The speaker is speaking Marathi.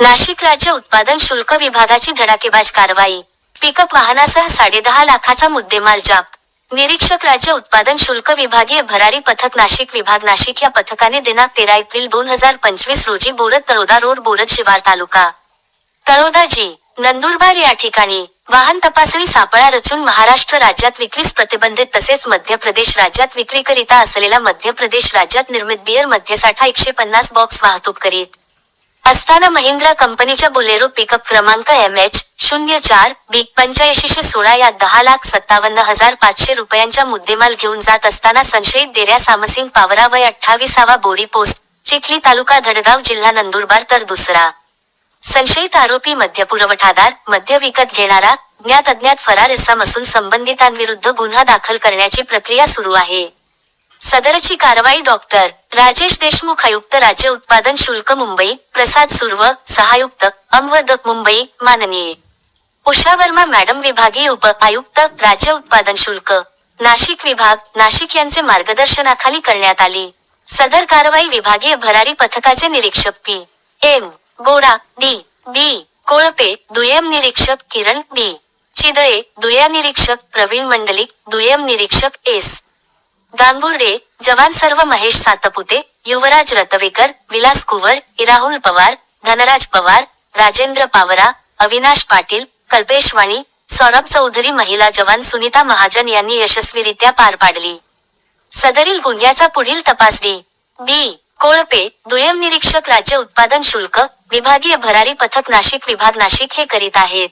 नाशिक राज्य उत्पादन शुल्क विभागाची धडाकेबाज कारवाई. पिकअप वाहनासह साडेदहा लाखाचा मुद्देमाल जप्त निरीक्षक राज्य उत्पादन शुल्क विभागीय भरारी पथक नाशिक विभाग नाशिक या पथकाने दिनांक तेरा एप्रिल दोन हजार पंचवीस रोजी बोरद तळोदा रोड बोरद शिवार तालुका. तळोदा जी नंदुरबार या ठिकाणी वाहन तपासणी सापळा रचून महाराष्ट्र राज्यात विक्रीस प्रतिबंधित तसेच मध्य प्रदेश राज्यात विक्रीकरिता असलेला मध्य प्रदेश राज्यात निर्मित बियर मध्यसाठा एकशे पन्नास बॉक्स वाहतूक करीत. असताना महिंद्रा कंपनीच्या बुलेरो पिकअप क्रमांक एम एच शून्य चार बी पंच्याऐंशीशे सोळा या दहा लाख सत्तावन्न हजार पाचशे रुपयांच्या मुद्देमाल घेऊन जात असताना संशयित देऱ्या सामसिंग पावरा वय अठ्ठावीसावा बोरी पोस्ट चिखली तालुका धडगाव जिल्हा नंदुरबार तर दुसरा. संशयित आरोपी मद्य पुरवठादार मद्य विकत घेणारा ज्ञात अज्ञात फरार असून संबंधितांविरुद्ध गुन्हा दाखल करण्याची प्रक्रिया सुरू आहे. सदरची कारवाई डॉक्टर राजेश देशमुख आयुक्त राज्य उत्पादन शुल्क मुंबई प्रसाद सुर्व सहायुक्त अमवद मुंबई माननीय. उषा वर्मा मॅडम विभागीय उप आयुक्त राज्य उत्पादन शुल्क. नाशिक विभाग नाशिक यांचे मार्गदर्शनाखाली करण्यात आली. सदर कारवाई विभागीय भरारी पथकाचे निरीक्षक P. M. Goda D. B. Kolpe दुय्यम निरीक्षक किरण बी. चिदळे दुय्यम निरीक्षक प्रवीण मंडलिक दुय्यम निरीक्षक एस. गांगुर्डे जवान सर्व महेश सातपुते युवराज रतवेकर विलास कुवर इराहुल पवार धनराज पवार राजेंद्र पावरा अविनाश पाटील कल्पेश वाणी सौरभ चौधरी महिला जवान सुनीता महाजन यांनी यशस्वीरित्या पार पाडली. सदरील गुन्ह्याचा पुढील तपास डी बी. कोळपे दुय्यम निरीक्षक राज्य उत्पादन शुल्क विभागीय भरारी पथक नाशिक विभाग नाशिक हे करीत आहेत.